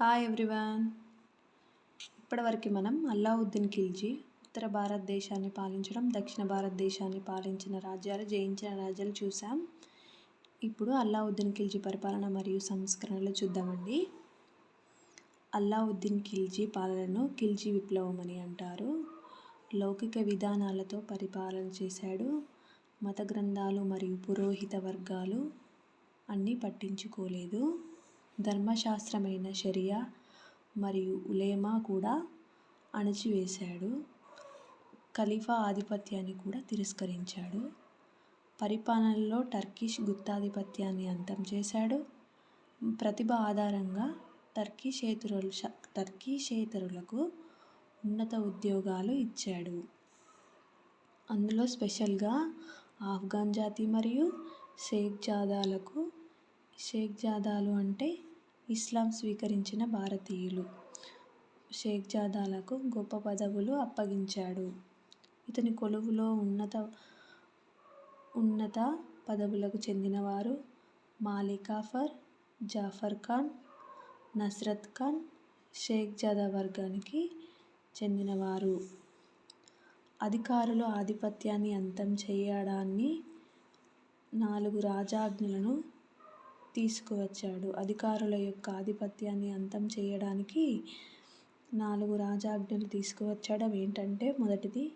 Hi everyone ఇప్పటివరకు మనం అల్లావుద్దీన్ ఖిల్జీ ఉత్తర భారతదేశాన్ని పాలించడం దక్షిణ భారతదేశాన్ని పాలించిన రాజ్యాలు జయించిన రాజ్యాలు చూసాం. ఇప్పుడు అల్లావుద్దీన్ ఖిల్జీ పరిపాలన మరియు సంస్కరణలు చూద్దామండి. అల్లావుద్దీన్ ఖిల్జీ పాలనను ఖిల్జీ విప్లవం అని అంటారు. లౌకిక విధానాలతో పరిపాలన చేశాడు. మత గ్రంథాలు మరియు పురోహిత వర్గాలు అన్నీ పట్టించుకోలేదు. ధర్మశాస్త్రమైన షరియా మరియు ఉలేమా కూడా అణచివేశాడు. ఖలీఫా ఆధిపత్యాన్ని కూడా తిరస్కరించాడు. పరిపాలనలో టర్కిష్ గుత్తాధిపత్యాన్ని అంతం చేశాడు. ప్రతిభ ఆధారంగా టర్కీషేతరులు టర్కీషేతరులకు ఉన్నత ఉద్యోగాలు ఇచ్చాడు. అందులో స్పెషల్గా ఆఫ్ఘన్ జాతి మరియు షేక్ జాదాలకు షేక్ జాదాలు అంటే ఇస్లాం స్వీకరించిన భారతీయులు. షేక్ జాదాలకు గొప్ప పదవులు అప్పగించాడు. ఇతని కొలువులో ఉన్నత ఉన్నత పదవులకు చెందినవారు మాలికాఫర్ జాఫర్ ఖాన్ నస్రత్ ఖాన్ షేక్ జాదా వర్గానికి చెందినవారు. అధికారుల ఆధిపత్యాన్ని అంతం చేయడాన్ని నాలుగు రాజాజ్ఞలను తీసుకువచ్చాడు. అధికారుల యొక్క ఆధిపత్యాన్ని అంతం చేయడానికి నాలుగు రాజాజ్ఞలు తీసుకువచ్చాడు అవి ఏంటంటే మొదటిది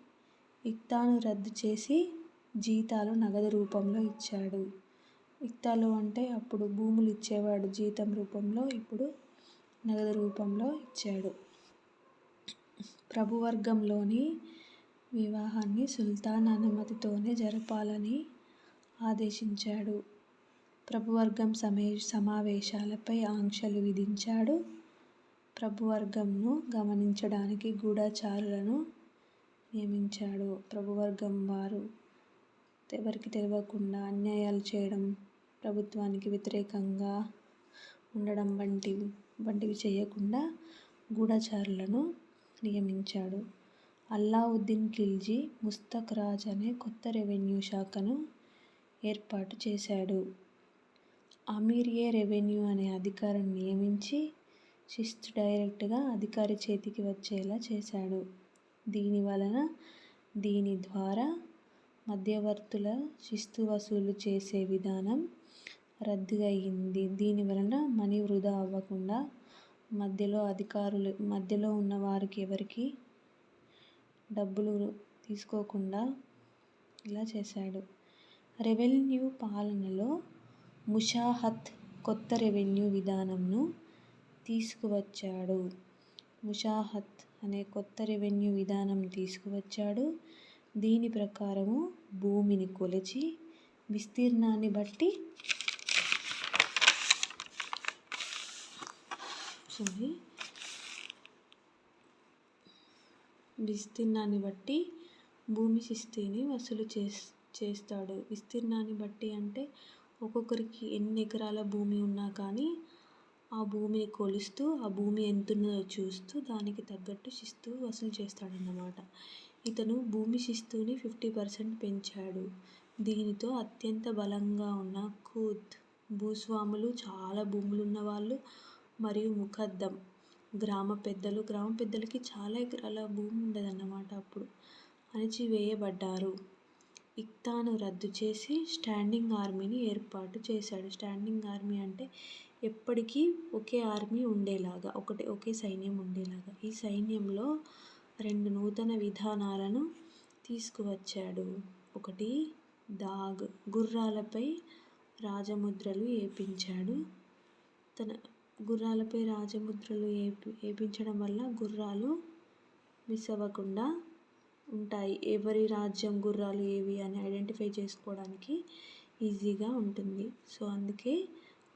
ఇక్తాను రద్దు చేసి జీతాలు నగదు రూపంలో ఇచ్చాడు. ఇక్తాలు అంటే అప్పుడు భూములు ఇచ్చేవాడు జీతం రూపంలో ఇప్పుడు నగదు రూపంలో ఇచ్చాడు. ప్రభువర్గంలోని వివాహాన్ని సుల్తాన్ అనుమతితోనే జరపాలని ఆదేశించాడు. ప్రభువర్గం సమే సమావేశాలపై ఆంక్షలు విధించాడు. ప్రభువర్గంను గమనించడానికి గూఢచారులను నియమించాడు. ప్రభువర్గం వారు ఎవరికి తెలియకుండా అన్యాయాలు చేయడం ప్రభుత్వానికి వ్యతిరేకంగా ఉండడం వంటి వంటివి చేయకుండా గూఢచారులను నియమించాడు. అల్లావుద్దీన్ ఖిల్జీ ముస్తక్ రాజ్ అనే కొత్త రెవెన్యూ శాఖను ఏర్పాటు చేశాడు. అమీర్ రెవెన్యూ అనే అధికారిని నియమించి శిస్తు డైరెక్ట్గా అధికారి చేతికి వచ్చేలా చేశాడు. దీని వలన దీని ద్వారా మధ్యవర్తుల శిస్తు వసూలు చేసే విధానం రద్దు అయ్యింది. దీని వలన మనీ వృధా అవ్వకుండా మధ్యలో అధికారులు మధ్యలో ఉన్న వారికి ఎవరికి డబ్బులు తీసుకోకుండా ఇలా చేశాడు. రెవెన్యూ పాలనలో ముషాహత్ కొత్త రెవెన్యూ విధానంను తీసుకువచ్చాడు. ముషాహత్ అనే కొత్త రెవెన్యూ విధానం తీసుకువచ్చాడు. దీని ప్రకారము భూమిని కొలిచి విస్తీర్ణాన్ని బట్టి సారీ విస్తీర్ణాన్ని బట్టి భూమి శిస్తీని వసూలు చేస్తాడు. విస్తీర్ణాన్ని బట్టి అంటే ఒక్కొక్కరికి ఎన్ని ఎకరాల భూమి ఉన్నా కానీ ఆ భూమిని కొలుస్తూ ఆ భూమి ఎంత ఉన్నదో చూస్తూ దానికి తగ్గట్టు శిస్తు వసూలు చేస్తాడన్నమాట. ఇతను భూమి శిస్తుని ఫిఫ్టీ పర్సెంట్ పెంచాడు. దీనితో అత్యంత బలంగా ఉన్న కూత్ భూస్వాములు చాలా భూములు ఉన్నవాళ్ళు మరియు ముఖద్దం గ్రామ పెద్దలు గ్రామ పెద్దలకి చాలా ఎకరాల భూమి ఉండదన్నమాట అప్పుడు. అణచివేయబడ్డారు. ఇక్తాను రద్దు చేసి స్టాండింగ్ ఆర్మీని ఏర్పాటు చేశాడు. స్టాండింగ్ ఆర్మీ అంటే ఎప్పటికీ ఒకే ఆర్మీ ఉండేలాగా ఒకటి ఒకే సైన్యం ఉండేలాగా. ఈ సైన్యంలో రెండు నూతన విధానాలను తీసుకువచ్చాడు. ఒకటి దాగ్ గుర్రాలపై రాజముద్రలు వేపించాడు తన గుర్రాలపై రాజముద్రలు ఏపి వేపించడం వల్ల గుర్రాలు మిస్ అవ్వకుండా ఉంటాయి. ఎవరి రాజ్యం గుర్రాలు ఏవి అని ఐడెంటిఫై చేసుకోవడానికి ఈజీగా ఉంటుంది. సో అందుకే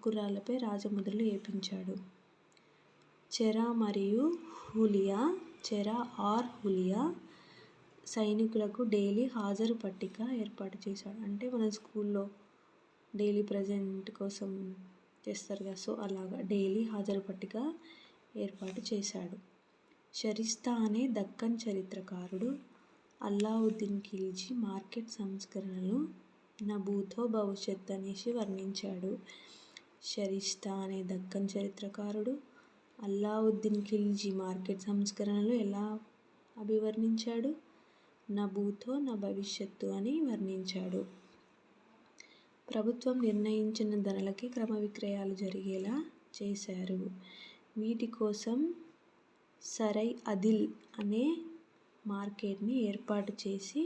గుర్రాలపై రాజముద్రలు వేయించాడు చెరా మరియు హులియా చెరా ఆర్ హులియా సైనికులకు డైలీ హాజరు పట్టిక ఏర్పాటు చేశాడు. అంటే మన స్కూల్లో డైలీ ప్రజెంట్ కోసం చేస్తారు కదా సో అలాగా డైలీ హాజరు పట్టిక ఏర్పాటు చేశాడు. షరిస్తా అనే దక్కన్ చరిత్రకారుడు అల్లావుద్దీన్ ఖిల్జీ మార్కెట్ సంస్కరణలు నబూతో భవిష్యత్ అనేసి వర్ణించాడు. షరిస్తా అనే దక్కన్ చరిత్రకారుడు అల్లావుద్దీన్ ఖిల్జీ మార్కెట్ సంస్కరణలు ఎలా అభివర్ణించాడు? నా భూతో నా భవిష్యత్తు అని వర్ణించాడు. ప్రభుత్వం నిర్ణయించిన ధరలకి క్రమ విక్రయాలు జరిగేలా చేశారు. వీటి కోసం సరై అదిల్ అనే మార్కెట్ని ఏర్పాటు చేసి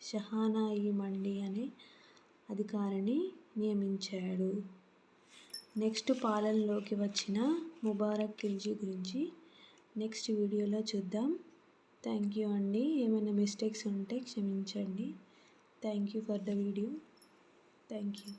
షహానాయి మండి అనే అధికారిని నియమించాడు. నెక్స్ట్ పాలనలోకి వచ్చిన ముబారక్ ఖిల్జీ గురించి నెక్స్ట్ వీడియోలో చూద్దాం. థ్యాంక్ యూ అండి. ఏమైనా మిస్టేక్స్ ఉంటే క్షమించండి. Thank you for the video. Thank you.